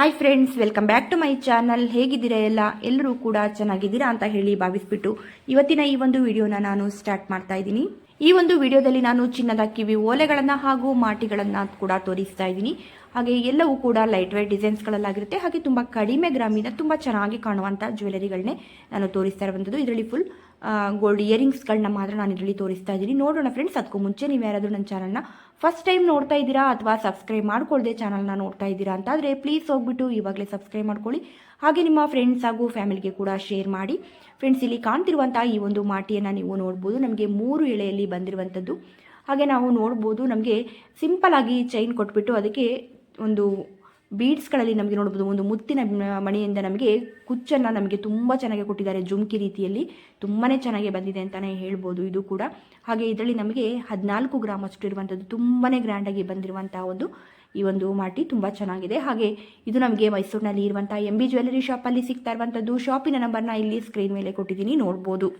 Hi friends welcome back to my channel ಹೇಗಿದ್ದೀರಾ ಎಲ್ಲ? ಎಲ್ಲರೂ ಕೂಡ ಚೆನ್ನಾಗಿದ್ದೀರಾ ಅಂತ ಹೇಳಿ ಭಾವಿಸ್ಬಿಟ್ಟು ಇವತ್ತಿನ ಈ ಒಂದು ವಿಡಿಯೋನ ನಾನು ಸ್ಟಾರ್ಟ್ ಮಾಡ್ತಾ ಇದ್ದೀನಿ. ಈ ಒಂದು ವಿಡಿಯೋದಲ್ಲಿ ನಾನು ಚಿನ್ನದ ಕಿವಿ ಓಲೆಗಳನ್ನು ಹಾಗೂ ಮಾಟಿಗಳನ್ನು ಕೂಡ ತೋರಿಸ್ತಾ ಇದ್ದೀನಿ. ಹಾಗೆ ಎಲ್ಲವೂ ಕೂಡ ಲೈಟ್ ವೇಟ್ ಡಿಸೈನ್ಸ್ಗಳಲ್ಲಾಗಿರುತ್ತೆ ಹಾಗೆ ತುಂಬ ಕಡಿಮೆ ಗ್ರಾಮಿನ ತುಂಬ ಚೆನ್ನಾಗಿ ಕಾಣುವಂಥ ಜ್ಯುವೆಲರಿಗಳನ್ನೇ ನಾನು ತೋರಿಸ್ತಾ ಇರುವಂಥದ್ದು. ಇದರಲ್ಲಿ ಫುಲ್ ಗೋಲ್ಡ್ ಇಯರಿಂಗ್ಸ್ಗಳನ್ನ ಮಾತ್ರ ನಾನು ಇದರಲ್ಲಿ ತೋರಿಸ್ತಾ ಇದ್ದೀನಿ. ನೋಡೋಣ ಫ್ರೆಂಡ್ಸ್ ಅದಕ್ಕೂ ಮುಂಚೆ ನೀವು ಯಾರಾದರೂ ನನ್ನ ಚಾನಲ್ನ ಫಸ್ಟ್ ಟೈಮ್ ನೋಡ್ತಾ ಇದ್ದೀರಾ ಅಥವಾ ಸಬ್ಸ್ಕ್ರೈಬ್ ಮಾಡ್ಕೊಳ್ಳದೆ ಚಾನಲ್ನ ನೋಡ್ತಾ ಇದ್ದೀರಾ ಅಂತಾದರೆ ಪ್ಲೀಸ್ ಹೋಗ್ಬಿಟ್ಟು ಇವಾಗಲೇ ಸಬ್ಸ್ಕ್ರೈಬ್ ಮಾಡ್ಕೊಳ್ಳಿ. ಹಾಗೆ ನಿಮ್ಮ ಫ್ರೆಂಡ್ಸ್ ಹಾಗೂ ಫ್ಯಾಮಿಲಿಗೆ ಕೂಡ ಶೇರ್ ಮಾಡಿ. ಫ್ರೆಂಡ್ಸ್ ಇಲ್ಲಿ ಕಾಣ್ತಿರುವಂಥ ಈ ಒಂದು ಮಾಟಿಯನ್ನು ನೀವು ನೋಡ್ಬೋದು. ನಮಗೆ ಮೂರು ಎಳೆಯಲ್ಲಿ ಬಂದಿರುವಂಥದ್ದು. ಹಾಗೆ ನಾವು ನೋಡ್ಬೋದು ನಮಗೆ ಸಿಂಪಲ್ ಆಗಿ ಚೈನ್ ಕೊಟ್ಬಿಟ್ಟು ಅದಕ್ಕೆ ಒಂದು ಬೀಡ್ಸ್ಗಳಲ್ಲಿ ನಮಗೆ ನೋಡ್ಬೋದು, ಒಂದು ಮುತ್ತಿನ ಮಣಿಯಿಂದ ನಮಗೆ ಕುಚ್ಚನ್ನು ನಮಗೆ ತುಂಬ ಚೆನ್ನಾಗಿ ಕೊಟ್ಟಿದ್ದಾರೆ, ಜುಮ್ಕಿ ರೀತಿಯಲ್ಲಿ ತುಂಬಾ ಚೆನ್ನಾಗಿ ಬಂದಿದೆ ಅಂತಲೇ ಹೇಳ್ಬೋದು ಇದು ಕೂಡ. ಹಾಗೆ ಇದರಲ್ಲಿ ನಮಗೆ ಹದಿನಾಲ್ಕು ಗ್ರಾಮ್ ಅಷ್ಟು ಇರುವಂಥದ್ದು ತುಂಬಾ ಗ್ರ್ಯಾಂಡಾಗಿ ಬಂದಿರುವಂಥ ಒಂದು, ಈ ಒಂದು ಮಾಟಿ ತುಂಬ ಚೆನ್ನಾಗಿದೆ. ಹಾಗೆ ಇದು ನಮಗೆ ಮೈಸೂರಿನಲ್ಲಿ ಇರುವಂಥ ಎಂ ಬಿ ಜ್ಯುವೆಲರಿ ಶಾಪಲ್ಲಿ ಸಿಗ್ತಾ ಇರುವಂಥದ್ದು. ಶಾಪಿನ ನಂಬರ್ನ ಇಲ್ಲಿ ಸ್ಕ್ರೀನ್ ಮೇಲೆ ಕೊಟ್ಟಿದ್ದೀನಿ, ನೋಡ್ಬೋದು.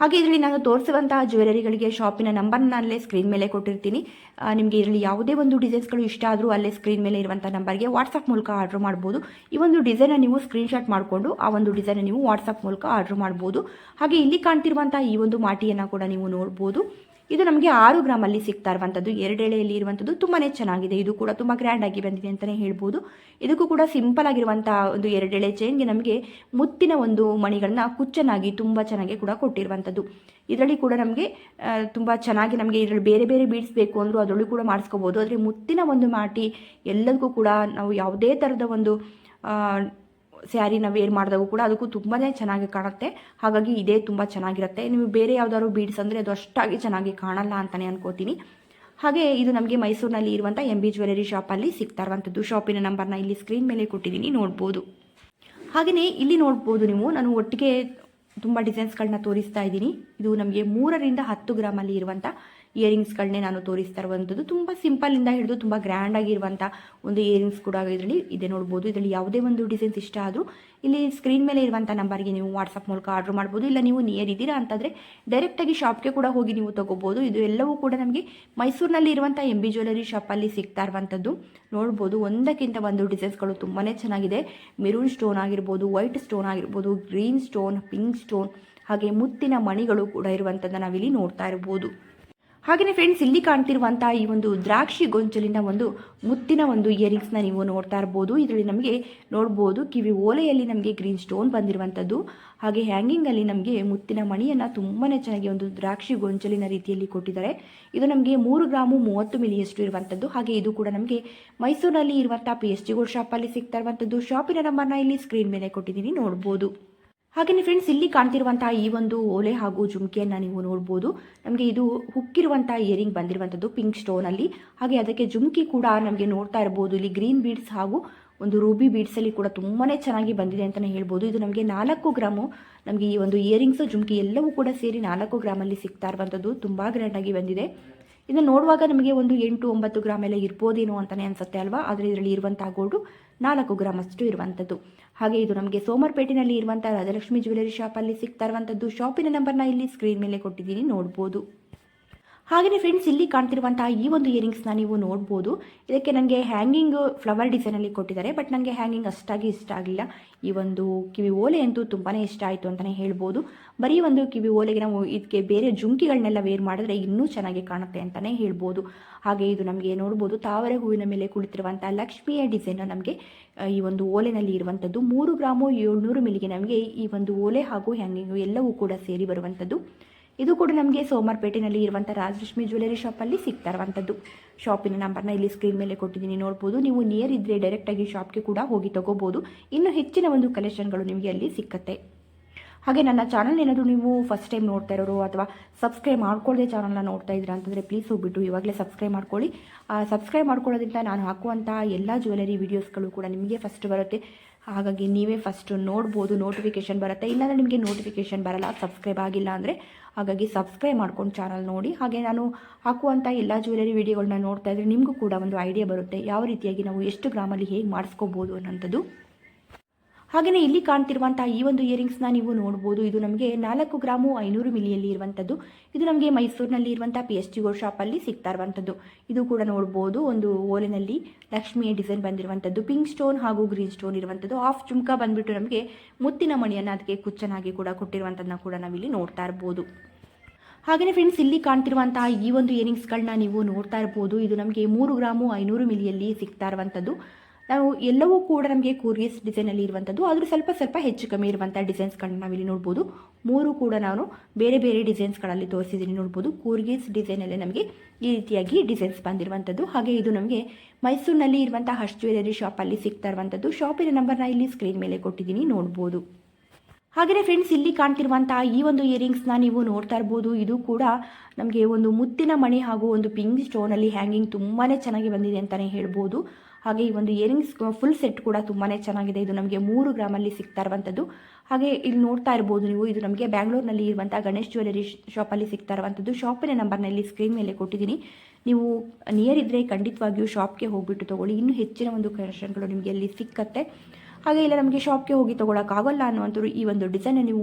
ಹಾಗೆ ಇದರಲ್ಲಿ ನಾನು ತೋರಿಸುವಂತಹ ಜ್ಯುವೆಲರಿಗಳಿಗೆ ಶಾಪಿನ ನಂಬರ್ನ ಅಲ್ಲೇ ಸ್ಕ್ರೀನ್ ಮೇಲೆ ಕೊಟ್ಟಿರ್ತೀನಿ. ನಿಮಗೆ ಇದರಲ್ಲಿ ಯಾವುದೇ ಒಂದು ಡಿಸೈನ್ಸ್ಗಳು ಇಷ್ಟ ಆದರೂ ಅಲ್ಲೇ ಸ್ಕ್ರೀನ್ ಮೇಲೆ ಇರುವಂಥ ನಂಬರ್ಗೆ ವಾಟ್ಸಪ್ ಮೂಲಕ ಆರ್ಡರ್ ಮಾಡ್ಬೋದು. ಈ ಒಂದು ಡಿಸೈನ್ನ ನೀವು ಸ್ಕ್ರೀನ್ಶಾಟ್ ಮಾಡಿಕೊಂಡು ಆ ಒಂದು ಡಿಸೈನ್ ನೀವು ವಾಟ್ಸಪ್ ಮೂಲಕ ಆರ್ಡರ್ ಮಾಡ್ಬೋದು. ಹಾಗೆ ಇಲ್ಲಿ ಕಾಣ್ತಿರುವಂಥ ಈ ಒಂದು ಮಾಟಿಯನ್ನು ಕೂಡ ನೀವು ನೋಡ್ಬೋದು. ಇದು ನಮಗೆ ಆರು ಗ್ರಾಮಲ್ಲಿ ಸಿಗ್ತಾ ಇರುವಂಥದ್ದು ಎರಡೆಳೆಯಲ್ಲಿ ಇರುವಂಥದ್ದು ತುಂಬಾ ಚೆನ್ನಾಗಿದೆ. ಇದು ಕೂಡ ತುಂಬ ಗ್ರ್ಯಾಂಡ್ ಆಗಿ ಬಂದಿದೆ ಅಂತಲೇ ಹೇಳ್ಬೋದು. ಇದಕ್ಕೂ ಕೂಡ ಸಿಂಪಲ್ ಆಗಿರುವಂಥ ಒಂದು ಎರಡೆಳೆ ಚೈನ್ಗೆ ನಮಗೆ ಮುತ್ತಿನ ಒಂದು ಮಣಿಗಳನ್ನ ಕುಚ್ಚನಾಗಿ ತುಂಬ ಚೆನ್ನಾಗಿ ಕೂಡ ಕೊಟ್ಟಿರುವಂಥದ್ದು ಇದರಲ್ಲಿ ಕೂಡ ನಮಗೆ ತುಂಬ ಚೆನ್ನಾಗಿ ನಮಗೆ ಇದರಲ್ಲಿ ಬೇರೆ ಬೇರೆ ಬೀಡ್ಸ್ ಬೇಕು ಅಂದರೂ ಅದರಲ್ಲೂ ಕೂಡ ಮಾಡಿಸ್ಕೋಬೋದು. ಆದರೆ ಮುತ್ತಿನ ಒಂದು ಮಾಟಿ ಎಲ್ಲದಕ್ಕೂ ಕೂಡ ನಾವು ಯಾವುದೇ ಥರದ ಒಂದು ಸ್ಯಾರಿನ ವೇರ್ ಮಾಡಿದಾಗೂ ಕೂಡ ಅದಕ್ಕೂ ತುಂಬಾ ಚೆನ್ನಾಗಿ ಕಾಣುತ್ತೆ. ಹಾಗಾಗಿ ಇದೇ ತುಂಬ ಚೆನ್ನಾಗಿರುತ್ತೆ. ನೀವು ಬೇರೆ ಯಾವ್ದಾದ್ರು ಬೀಡ್ಸ್ ಅಂದರೆ ಅದು ಅಷ್ಟಾಗಿ ಚೆನ್ನಾಗಿ ಕಾಣಲ್ಲ ಅಂತಲೇ ಅನ್ಕೋತೀನಿ. ಹಾಗೆ ಇದು ನಮಗೆ ಮೈಸೂರಿನಲ್ಲಿ ಇರುವಂಥ ಎಂ ಬಿ ಜ್ಯುವೆಲರಿ ಶಾಪಲ್ಲಿ ಸಿಗ್ತಾ ಇರುವಂಥದ್ದು ಶಾಪಿನ ನಂಬರ್ನ ಇಲ್ಲಿ ಸ್ಕ್ರೀನ್ ಮೇಲೆ ಕೊಟ್ಟಿದ್ದೀನಿ, ನೋಡ್ಬೋದು. ಹಾಗೆಯೇ ಇಲ್ಲಿ ನೋಡ್ಬೋದು ನೀವು. ನಾನು ಒಟ್ಟಿಗೆ ತುಂಬ ಡಿಸೈನ್ಸ್ಗಳನ್ನ ತೋರಿಸ್ತಾ ಇದ್ದೀನಿ. ಇದು ನಮಗೆ ಮೂರರಿಂದ ಹತ್ತು ಗ್ರಾಮಲ್ಲಿ ಇರುವಂಥ ಇಯರಿಂಗ್ಸ್ಗಳನ್ನೇ ನಾನು ತೋರಿಸ್ತಾ ಇರುವಂಥದ್ದು ತುಂಬ ಸಿಂಪಲಿಂದ ಹಿಡಿದು ತುಂಬ ಗ್ರ್ಯಾಂಡ್ ಆಗಿರುವಂಥ ಒಂದು ಇಯರಿಂಗ್ಸ್ ಕೂಡ ಇದರಲ್ಲಿ ಇದೆ ನೋಡ್ಬೋದು. ಇದರಲ್ಲಿ ಯಾವುದೇ ಒಂದು ಡಿಸೈನ್ಸ್ ಇಷ್ಟ ಆದರೂ ಇಲ್ಲಿ ಸ್ಕ್ರೀನ್ ಮೇಲೆ ಇರುವಂಥ ನಂಬರ್ಗೆ ನೀವು ವಾಟ್ಸಪ್ ಮೂಲಕ ಆರ್ಡರ್ ಮಾಡ್ಬೋದು. ಇಲ್ಲ ನೀವು ನಿಯರ್ ಇದ್ದೀರಾ ಅಂತಂದರೆ ಡೈರೆಕ್ಟಾಗಿ ಶಾಪ್ಗೆ ಕೂಡ ಹೋಗಿ ನೀವು ತಗೋಬಹುದು ಇದು ಎಲ್ಲವೂ ಕೂಡ ನಮಗೆ ಮೈಸೂರಿನಲ್ಲಿ ಇರುವಂಥ ಎಂ ಬಿ ಜ್ಯುವೆಲರಿ ಶಾಪಲ್ಲಿ ಸಿಗ್ತಾ ಇರುವಂಥದ್ದು. ನೋಡ್ಬೋದು, ಒಂದಕ್ಕಿಂತ ಒಂದು ಡಿಸೈನ್ಸ್ಗಳು ತುಂಬಾ ಚೆನ್ನಾಗಿದೆ. ಮೆರೂನ್ ಸ್ಟೋನ್ ಆಗಿರ್ಬೋದು, ವೈಟ್ ಸ್ಟೋನ್ ಆಗಿರ್ಬೋದು, ಗ್ರೀನ್ ಸ್ಟೋನ್, ಪಿಂಕ್ ಸ್ಟೋನ್ ಹಾಗೆ ಮುತ್ತಿನ ಮಣಿಗಳು ಕೂಡ ಇರುವಂಥದ್ದನ್ನು ನಾವಿಲ್ಲಿ ನೋಡ್ತಾ ಇರ್ಬೋದು. ಹಾಗೆಯೇ ಫ್ರೆಂಡ್ಸ್ ಇಲ್ಲಿ ಕಾಣ್ತಿರುವಂಥ ಈ ಒಂದು ದ್ರಾಕ್ಷಿ ಗೊಂಚಲಿನ ಒಂದು ಮುತ್ತಿನ ಒಂದು ಇಯರಿಂಗ್ಸ್ನ ನೀವು ನೋಡ್ತಾ ಇರ್ಬೋದು. ಇದರಲ್ಲಿ ನಮಗೆ ನೋಡ್ಬೋದು, ಕಿವಿ ಓಲೆಯಲ್ಲಿ ನಮಗೆ ಗ್ರೀನ್ ಸ್ಟೋನ್ ಬಂದಿರುವಂಥದ್ದು. ಹಾಗೆ ಹ್ಯಾಂಗಿಂಗಲ್ಲಿ ನಮಗೆ ಮುತ್ತಿನ ಮಣಿಯನ್ನು ತುಂಬಾ ಚೆನ್ನಾಗಿ ಒಂದು ದ್ರಾಕ್ಷಿ ಗೊಂಚಲಿನ ರೀತಿಯಲ್ಲಿ ಕೊಟ್ಟಿದ್ದಾರೆ. ಇದು ನಮಗೆ ಮೂರು ಗ್ರಾಮು ಮೂವತ್ತು ಮಿಲಿಯಷ್ಟು ಇರುವಂಥದ್ದು. ಹಾಗೆ ಇದು ಕೂಡ ನಮಗೆ ಮೈಸೂರಿನಲ್ಲಿ ಇರುವಂಥ ಪಿ ಎಸ್ ಟಿ ಗೋಲ್ಡ್ ಶಾಪಲ್ಲಿ ಸಿಗ್ತಾ ಇರುವಂಥದ್ದು. ಶಾಪಿನ ನಂಬರ್ನ ಇಲ್ಲಿ ಸ್ಕ್ರೀನ್ ಮೇಲೆ ಕೊಟ್ಟಿದ್ದೀನಿ, ನೋಡ್ಬೋದು. ಹಾಗೆಯೇ ಫ್ರೆಂಡ್ಸ್ ಇಲ್ಲಿ ಕಾಣ್ತಿರುವಂತಹ ಈ ಒಂದು ಓಲೆ ಹಾಗೂ ಜುಮ್ಕಿಯನ್ನು ನೀವು ನೋಡ್ಬೋದು. ನಮಗೆ ಇದು ಹುಕ್ಕಿರುವಂತಹ ಇಯರಿಂಗ್ ಬಂದಿರುವಂಥದ್ದು ಪಿಂಕ್ ಸ್ಟೋನಲ್ಲಿ ಹಾಗೆ ಅದಕ್ಕೆ ಜುಮ್ಕಿ ಕೂಡ ನಮಗೆ ನೋಡ್ತಾ ಇರ್ಬೋದು. ಇಲ್ಲಿ ಗ್ರೀನ್ ಬೀಡ್ಸ್ ಹಾಗೂ ಒಂದು ರೂಬಿ ಬೀಡ್ಸಲ್ಲಿ ಕೂಡ ತುಂಬಾ ಚೆನ್ನಾಗಿ ಬಂದಿದೆ ಅಂತಲೇ ಹೇಳ್ಬೋದು. ಇದು ನಮಗೆ ನಾಲ್ಕು ಗ್ರಾಮು, ನಮಗೆ ಈ ಒಂದು ಇಯರಿಂಗ್ಸು ಜುಮ್ಕಿ ಎಲ್ಲವೂ ಕೂಡ ಸೇರಿ ನಾಲ್ಕು ಗ್ರಾಮಲ್ಲಿ ಸಿಗ್ತಾ ಇರುವಂಥದ್ದು ತುಂಬ ಗ್ರ್ಯಾಂಡಾಗಿ ಬಂದಿದೆ. ಇದನ್ನು ನೋಡುವಾಗ ನಮಗೆ ಒಂದು ಎಂಟು ಒಂಬತ್ತು ಗ್ರಾಮ್ ಎಲ್ಲ ಇರ್ಬೋದೇನೋ ಅಂತಲೇ ಅನಿಸುತ್ತೆ ಅಲ್ವಾ? ಆದರೆ ಇದರಲ್ಲಿ ಇರುವಂಥ ಗೋಲ್ಡು ನಾಲ್ಕು ಗ್ರಾಮ್ ಅಷ್ಟು ಇರುವಂಥದ್ದು ಹಾಗೆ ಇದು ನಮಗೆ ಸೋಮರ್ಪೇಟೆನಲ್ಲಿ ಇರುವಂಥ ರಾಜಲಕ್ಷ್ಮಿ ಜ್ಯುವೆಲರಿ ಶಾಪಲ್ಲಿ ಸಿಗ್ತಾ ಇರುವಂಥದ್ದು ಶಾಪಿನ ನಂಬರ್ನ ಇಲ್ಲಿ ಸ್ಕ್ರೀನ್ ಮೇಲೆ ಕೊಟ್ಟಿದ್ದೀನಿ, ನೋಡ್ಬೋದು. ಹಾಗೆಯೇ ಫ್ರೆಂಡ್ಸ್ ಇಲ್ಲಿ ಕಾಣ್ತಿರುವಂತಹ ಈ ಒಂದು ಇಯರಿಂಗ್ಸ್ನ ನೀವು ನೋಡ್ಬೋದು. ಇದಕ್ಕೆ ನನಗೆ ಹ್ಯಾಂಗಿಂಗ್ ಫ್ಲವರ್ ಡಿಸೈನಲ್ಲಿ ಕೊಟ್ಟಿದ್ದಾರೆ ಬಟ್ ನನಗೆ ಹ್ಯಾಂಗಿಂಗ್ ಅಷ್ಟಾಗಿ ಇಷ್ಟ ಆಗಲಿಲ್ಲ. ಈ ಒಂದು ಕಿವಿ ಓಲೆ ಅಂತೂ ತುಂಬಾ ಇಷ್ಟ ಆಯಿತು ಅಂತಲೇ ಹೇಳ್ಬೋದು. ಬರೀ ಒಂದು ಕಿವಿ ಓಲೆಗೆ ನಾವು ಇದಕ್ಕೆ ಬೇರೆ ಜುಂಕಿಗಳನ್ನೆಲ್ಲ ವೇರ್ ಮಾಡಿದ್ರೆ ಇನ್ನೂ ಚೆನ್ನಾಗಿ ಕಾಣುತ್ತೆ ಅಂತಲೇ ಹೇಳ್ಬೋದು. ಹಾಗೆ ಇದು ನಮಗೆ ನೋಡ್ಬೋದು, ತಾವರೆ ಹೂವಿನ ಮೇಲೆ ಕುಳಿತಿರುವಂಥ ಲಕ್ಷ್ಮಿಯ ಡಿಸೈನ್ ನಮಗೆ ಈ ಒಂದು ಓಲೆನಲ್ಲಿ ಇರುವಂಥದ್ದು. ಮೂರು ಗ್ರಾಮು ಏಳ್ನೂರು ಮಿಲಿಗೆ ನಮಗೆ ಈ ಒಂದು ಓಲೆ ಹಾಗೂ ಹ್ಯಾಂಗಿಂಗು ಎಲ್ಲವೂ ಕೂಡ ಸೇರಿ ಬರುವಂಥದ್ದು. ಇದು ಕೂಡ ನಮಗೆ ಸೋಮರ್ಪೇಟೆಯಲ್ಲಿ ಇರುವಂಥ ರಾಜಲಕ್ಷ್ಮಿ ಜ್ಯುವೆಲರಿ ಶಾಪಲ್ಲಿ ಸಿಗ್ತಾ ಇರುವಂಥದ್ದು ಶಾಪಿನ ನಂಬರ್ನ ಇಲ್ಲಿ ಸ್ಕ್ರೀನ್ ಮೇಲೆ ಕೊಟ್ಟಿದ್ದೀನಿ, ನೋಡ್ಬೋದು. ನೀವು ನಿಯರ್ ಇದ್ದರೆ ಡೈರೆಕ್ಟಾಗಿ ಶಾಪ್ಗೆ ಕೂಡ ಹೋಗಿ ತಗೋಬೋದು. ಇನ್ನು ಹೆಚ್ಚಿನ ಒಂದು ಕಲೆಕ್ಷನ್ಗಳು ನಿಮಗೆ ಅಲ್ಲಿ ಸಿಕ್ಕತ್ತೆ. ಹಾಗೆ ನನ್ನ ಚಾನಲ್ ಏನಾದರೂ ನೀವು ಫಸ್ಟ್ ಟೈಮ್ ನೋಡ್ತಾ ಇರೋರು ಅಥವಾ ಸಬ್ಸ್ಕ್ರೈಬ್ ಮಾಡ್ಕೊಳ್ಳದೆ ಚಾನಲ್ನ ನೋಡ್ತಾ ಇದ್ದೀರಾ ಅಂತಂದರೆ ಪ್ಲೀಸ್ ಹೋಗ್ಬಿಟ್ಟು ಇವಾಗಲೇ ಸಬ್ಸ್ಕ್ರೈಬ್ ಮಾಡ್ಕೊಳ್ಳಿ. ಸಬ್ಸ್ಕ್ರೈಬ್ ಮಾಡ್ಕೊಳ್ಳೋದ್ರಿಂದ ನಾನು ಹಾಕುವಂಥ ಎಲ್ಲ ಜ್ಯುವೆಲರಿ ವೀಡಿಯೋಸ್ಗಳು ಕೂಡ ನಿಮಗೆ ಫಸ್ಟ್ ಬರುತ್ತೆ. ಹಾಗಾಗಿ ನೀವೇ ಫಸ್ಟ್ ನೋಡ್ಬೋದು ನೋಟಿಫಿಕೇಷನ್ ಬರುತ್ತೆ. ಇಲ್ಲಾಂದರೆ ನಿಮಗೆ ನೋಟಿಫಿಕೇಷನ್ ಬರಲ್ಲ ಸಬ್ಸ್ಕ್ರೈಬ್ ಆಗಿಲ್ಲ ಅಂದರೆ ಹಾಗಾಗಿ ಸಬ್ಸ್ಕ್ರೈಬ್ ಮಾಡ್ಕೊಂಡು ಚಾನಲ್ ನೋಡಿ. ಹಾಗೆ ನಾನು ಹಾಕುವಂಥ ಎಲ್ಲ ಜ್ಯುವೆಲರಿ ವೀಡಿಯೋಗಳನ್ನ ನೋಡ್ತಾ ಇದ್ದರೆ ನಿಮಗೂ ಕೂಡ ಒಂದು ಐಡಿಯಾ ಬರುತ್ತೆ. ಯಾವ ರೀತಿಯಾಗಿ ನಾವು ಎಷ್ಟು ಗ್ರಾಮಲ್ಲಿ ಹೇಗೆ ಮಾಡಿಸ್ಕೋಬೋದು ಅನ್ನೋಂಥದ್ದು. ಹಾಗೆಯೇ ಇಲ್ಲಿ ಕಾಣ್ತಿರುವಂತಹ ಈ ಒಂದು ಇಯರಿಂಗ್ಸ್ನ ನೀವು ನೋಡ್ಬೋದು. ಇದು ನಮಗೆ ನಾಲ್ಕು ಗ್ರಾಮು ಐನೂರು ಮಿಲಿಯಲ್ಲಿ ಇರುವಂಥದ್ದು ಇದು ನಮಗೆ ಮೈಸೂರಿನಲ್ಲಿ ಇರುವಂಥ ಪಿ ಎಸ್ ಟಿ ಗೋ ಶಾಪಲ್ಲಿ ಸಿಗ್ತಾ ಇರುವಂಥದ್ದು ಇದು ಕೂಡ ನೋಡ್ಬೋದು. ಒಂದು ಓಲೆನಲ್ಲಿ ಲಕ್ಷ್ಮಿಯ ಡಿಸೈನ್ ಬಂದಿರುವಂಥದ್ದು ಪಿಂಕ್ ಸ್ಟೋನ್ ಹಾಗೂ ಗ್ರೀನ್ ಸ್ಟೋನ್ ಇರುವಂಥದ್ದು ಆಫ್ ಚುಮ್ಕ ಬಂದ್ಬಿಟ್ಟು ನಮಗೆ ಮುತ್ತಿನ ಮಣಿಯನ್ನು ಅದಕ್ಕೆ ಕುಚ್ಚನಾಗಿ ಕೂಡ ಕೊಟ್ಟಿರುವಂಥದ್ದನ್ನ ಕೂಡ ನಾವಿಲ್ಲಿ ನೋಡ್ತಾ ಇರ್ಬೋದು. ಹಾಗೆಯೇ ಫ್ರೆಂಡ್ಸ್ ಇಲ್ಲಿ ಕಾಣ್ತಿರುವಂತಹ ಈ ಒಂದು ಇಯರಿಂಗ್ಸ್ಗಳನ್ನ ನೀವು ನೋಡ್ತಾ ಇರ್ಬೋದು. ಇದು ನಮಗೆ ಮೂರು ಗ್ರಾಮು ಐನೂರು ಮಿಲಿಯಲ್ಲಿ ಸಿಗ್ತಾ ಇರುವಂಥದ್ದು ನಾವು ಎಲ್ಲವೂ ಕೂಡ ನಮಗೆ ಕೂರ್ಗಿಸ್ ಡಿಸೈನಲ್ಲಿ ಇರುವಂಥದ್ದು ಆದರೂ ಸ್ವಲ್ಪ ಸ್ವಲ್ಪ ಹೆಚ್ಚು ಕಮ್ಮಿ ಇರುವಂಥ ಡಿಸೈನ್ಸ್ಗಳನ್ನ ನಾವಿಲ್ಲಿ ನೋಡ್ಬೋದು. ಮೂರು ಕೂಡ ನಾನು ಬೇರೆ ಬೇರೆ ಡಿಸೈನ್ಸ್ಗಳಲ್ಲಿ ತೋರಿಸಿದ್ದೀನಿ ನೋಡ್ಬೋದು. ಕೂರ್ಗಿಸ್ ಡಿಸೈನಲ್ಲಿ ನಮಗೆ ಈ ರೀತಿಯಾಗಿ ಡಿಸೈನ್ಸ್ ಬಂದಿರುವಂಥದ್ದು ಹಾಗೆ ಇದು ನಮಗೆ ಮೈಸೂರಿನಲ್ಲಿ ಇರುವಂಥ ಹರ್ಷ್ ಜ್ಯುವೆಲರಿ ಶಾಪಲ್ಲಿ ಸಿಗ್ತಾ ಇರುವಂಥದ್ದು ಶಾಪಿನ ನಂಬರ್ನ ಇಲ್ಲಿ ಸ್ಕ್ರೀನ್ ಮೇಲೆ ಕೊಟ್ಟಿದ್ದೀನಿ ನೋಡ್ಬೋದು. ಹಾಗೆಯೇ ಫ್ರೆಂಡ್ಸ್ ಇಲ್ಲಿ ಕಾಣ್ತಿರುವಂತಹ ಈ ಒಂದು ಇಯರಿಂಗ್ಸ್ನ ನೀವು ನೋಡ್ತಾ ಇರ್ಬೋದು. ಇದು ಕೂಡ ನಮಗೆ ಒಂದು ಮುತ್ತಿನ ಮಣಿ ಹಾಗೂ ಒಂದು ಪಿಂಕ್ ಸ್ಟೋನಲ್ಲಿ ಹ್ಯಾಂಗಿಂಗ್ ತುಂಬಾ ಚೆನ್ನಾಗಿ ಬಂದಿದೆ ಅಂತಲೇ ಹೇಳ್ಬೋದು. ಹಾಗೆ ಈ ಒಂದು ಇಯರಿಂಗ್ಸ್ ಫುಲ್ ಸೆಟ್ ಕೂಡ ತುಂಬಾ ಚೆನ್ನಾಗಿದೆ. ಇದು ನಮಗೆ ಮೂರು ಗ್ರಾಮಲ್ಲಿ ಸಿಗ್ತಾ ಇರುವಂಥದ್ದು ಹಾಗೆ ಇಲ್ಲಿ ನೋಡ್ತಾ ಇರ್ಬೋದು ನೀವು, ಇದು ನಮಗೆ ಬ್ಯಾಂಗ್ಳೂರ್ನಲ್ಲಿ ಇರುವಂಥ ಗಣೇಶ್ ಜ್ಯುವೆಲರಿ ಶಾಪಲ್ಲಿ ಸಿಗ್ತಾ ಇರುವಂಥದ್ದು ಶಾಪಿನ ನಂಬರ್ನಲ್ಲಿ ಸ್ಕ್ರೀನ್ ಮೇಲೆ ಕೊಟ್ಟಿದ್ದೀನಿ. ನೀವು ನಿಯರ್ ಇದ್ದರೆ ಖಂಡಿತವಾಗಿಯೂ ಶಾಪ್ಗೆ ಹೋಗ್ಬಿಟ್ಟು ತೊಗೊಳ್ಳಿ. ಇನ್ನೂ ಹೆಚ್ಚಿನ ಒಂದು ಕಲೆಕ್ಷನ್ಗಳು ನಿಮಗೆ ಅಲ್ಲಿ ಸಿಕ್ಕತ್ತೆ. ಹಾಗೆ ಇಲ್ಲ, ನಮಗೆ ಶಾಪ್ಗೆ ಹೋಗಿ ತೊಗೊಳಕ್ಕಾಗಲ್ಲ ಅನ್ನುವಂಥದ್ದು ಈ ಒಂದು ಡಿಸೈನ್ ನೀವು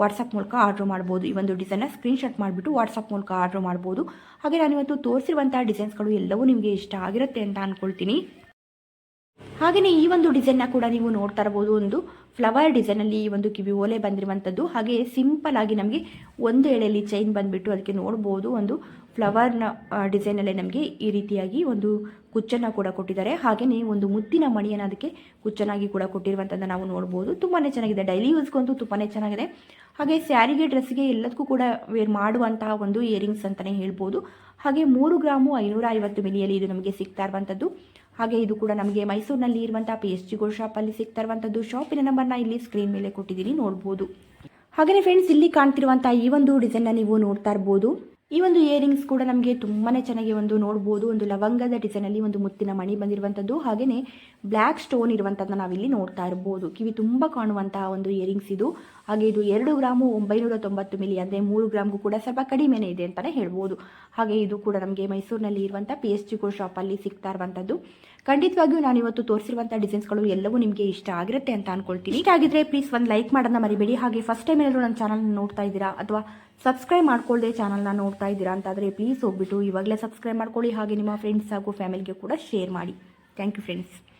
ವಾಟ್ಸಪ್ ಮೂಲಕ ಆರ್ಡ್ರ್ ಮಾಡ್ಬೋದು. ಈ ಒಂದು ಡಿಸೈನ್ನ ಸ್ಕ್ರೀನ್ಶಾಟ್ ಮಾಡಿಬಿಟ್ಟು ವಾಟ್ಸಪ್ ಮೂಲಕ ಆರ್ಡ್ರ್ ಮಾಡ್ಬೋದು. ಹಾಗೆ ನಾನಿವತ್ತು ತೋರಿಸಿರುವಂಥ ಡಿಸೈನ್ಸ್ಗಳು ಎಲ್ಲವೂ ನಿಮಗೆ ಇಷ್ಟ ಆಗಿರುತ್ತೆ ಅಂತ ಅಂದ್ಕೊಳ್ತೀನಿ ಹಾಗೆಯೇ ಈ ಒಂದು ಡಿಸೈನ್ನ ಕೂಡ ನೀವು ನೋಡ್ತಾ ಇರ್ಬೋದು. ಒಂದು ಫ್ಲವರ್ ಡಿಸೈನಲ್ಲಿ ಈ ಒಂದು ಕಿವಿ ಓಲೆ ಬಂದಿರುವಂಥದ್ದು ಹಾಗೆ ಸಿಂಪಲ್ ಆಗಿ ನಮಗೆ ಒಂದು ಎಳೆಯಲ್ಲಿ ಚೈನ್ ಬಂದುಬಿಟ್ಟು ಅದಕ್ಕೆ ನೋಡ್ಬೋದು. ಒಂದು ಫ್ಲವರ್ನ ಡಿಸೈನಲ್ಲೇ ನಮಗೆ ಈ ರೀತಿಯಾಗಿ ಒಂದು ಕುಚ್ಚನ್ನು ಕೂಡ ಕೊಟ್ಟಿದ್ದಾರೆ. ಹಾಗೆಯೇ ಒಂದು ಮುತ್ತಿನ ಮಣಿಯನ್ನು ಅದಕ್ಕೆ ಕುಚ್ಚನಾಗಿ ಕೂಡ ಕೊಟ್ಟಿರುವಂಥದ್ದು ನಾವು ನೋಡ್ಬೋದು. ತುಂಬಾ ಚೆನ್ನಾಗಿದೆ. ಡೈಲಿ ಯೂಸ್ಗಂತೂ ತುಂಬಾ ಚೆನ್ನಾಗಿದೆ. ಹಾಗೆ ಸ್ಯಾರಿಗೆ ಡ್ರೆಸ್ಗೆ ಎಲ್ಲದಕ್ಕೂ ಕೂಡ ವೇರ್ ಮಾಡುವಂತಹ ಒಂದು ಇಯರಿಂಗ್ಸ್ ಅಂತಲೇ ಹೇಳ್ಬೋದು. ಹಾಗೆ ಮೂರು ಗ್ರಾಮು ಐನೂರ ಐವತ್ತು ಮಿಲಿಯಲ್ಲಿ ಇದು ನಮಗೆ ಸಿಗ್ತಾ ಇರುವಂಥದ್ದು ಹಾಗೆ ಇದು ಕೂಡ ನಮಗೆ ಮೈಸೂರಿನಲ್ಲಿ ಇರುವಂಥ ಪಿ ಎಸ್ ಜಿ ಗೋಲ್ಡ್ ಶಾಪಲ್ಲಿ ಸಿಗ್ತಾ ಇರುವಂಥದ್ದು ಶಾಪಿನ ನಂಬರ್ನ ಇಲ್ಲಿ ಸ್ಕ್ರೀನ್ ಮೇಲೆ ಕೊಟ್ಟಿದ್ದೀನಿ, ನೋಡ್ಬೋದು. ಹಾಗೆಯೇ ಫ್ರೆಂಡ್ಸ್ ಇಲ್ಲಿ ಕಾಣ್ತಿರುವಂಥ ಈ ಒಂದು ಡಿಸೈನ್ನ ನೀವು ನೋಡ್ತಾ ಇರ್ಬೋದು. ಈ ಒಂದು ಇಯರಿಂಗ್ಸ್ ಕೂಡ ನಮಗೆ ತುಂಬಾ ಚೆನ್ನಾಗಿ ಒಂದು ನೋಡ್ಬೋದು. ಒಂದು ಲವಂಗದ ಡಿಸೈನಲ್ಲಿ ಒಂದು ಮುತ್ತಿನ ಮಣಿ ಬಂದಿರುವಂಥದ್ದು ಹಾಗೆಯೇ ಬ್ಲ್ಯಾಕ್ ಸ್ಟೋನ್ ಇರುವಂಥದ್ದನ್ನ ನಾವಿಲ್ಲಿ ನೋಡ್ತಾ ಇರ್ಬೋದು. ಕಿವಿ ತುಂಬ ಕಾಣುವಂತಹ ಒಂದು ಇಯರಿಂಗ್ಸ್ ಇದು. ಹಾಗೆ ಇದು ಎರಡು ಗ್ರಾಮು ಒಂಬೈನೂರ ತೊಂಬತ್ತು ಮಿಲಿ ಅಂದರೆ ಮೂರು ಗ್ರಾಮ್ಗೂ ಕೂಡ ಸ್ವಲ್ಪ ಕಡಿಮೆನೇ ಇದೆ ಅಂತಲೇ ಹೇಳ್ಬೋದು. ಹಾಗೆ ಇದು ಕೂಡ ನಮಗೆ ಮೈಸೂರಿನಲ್ಲಿ ಇರುವಂಥ ಪಿ ಎಚ್ ಜಿ ಶಾಪಲ್ಲಿ ಸಿಗ್ತಾ ಇರುವಂಥದ್ದು ಖಂಡಿತವಾಗಿಯೂ ನಾನು ಇವತ್ತು ತೋರಿಸಿರುವಂಥ ಡಿಸೈನ್ಸ್ಗಳು ಎಲ್ಲವೂ ನಿಮಗೆ ಇಷ್ಟ ಆಗಿರುತ್ತೆ ಅಂತ ಅನ್ಕೊಳ್ತೀನಿ. ಹೀಗಾಗಿದ್ರೆ ಪ್ಲೀಸ್ ಒಂದು ಲೈಕ್ ಮಾಡೋದನ್ನ ಮರಿಬೇಡಿ. ಹಾಗೆ ಫಸ್ಟ್ ಟೈಮ್ ಏನಾದರೂ ನನ್ನ ಚಾನಲ್ನ ನೋಡ್ತಾ ಇದ್ದೀರಾ ಅಥವಾ ಸಬ್ಸ್ಕ್ರೈಬ್ ಮಾಡ್ಕೊಳ್ಳದೆ ಚಾನಲ್ನ ನೋಡ್ತಾ ಇದ್ದೀರಾ ಅಂತಾದರೆ ಪ್ಲೀಸ್ ಹೋಗ್ಬಿಟ್ಟು ಇವಾಗಲೇ ಸಬ್ಸ್ಕ್ರೈಬ್ ಮಾಡ್ಕೊಳ್ಳಿ. ಹಾಗೆ ನಿಮ್ಮ ಫ್ರೆಂಡ್ಸ್ ಹಾಗೂ ಫ್ಯಾಮಿಲಿಗೆ ಕೂಡ ಶೇರ್ ಮಾಡಿ. Thank you friends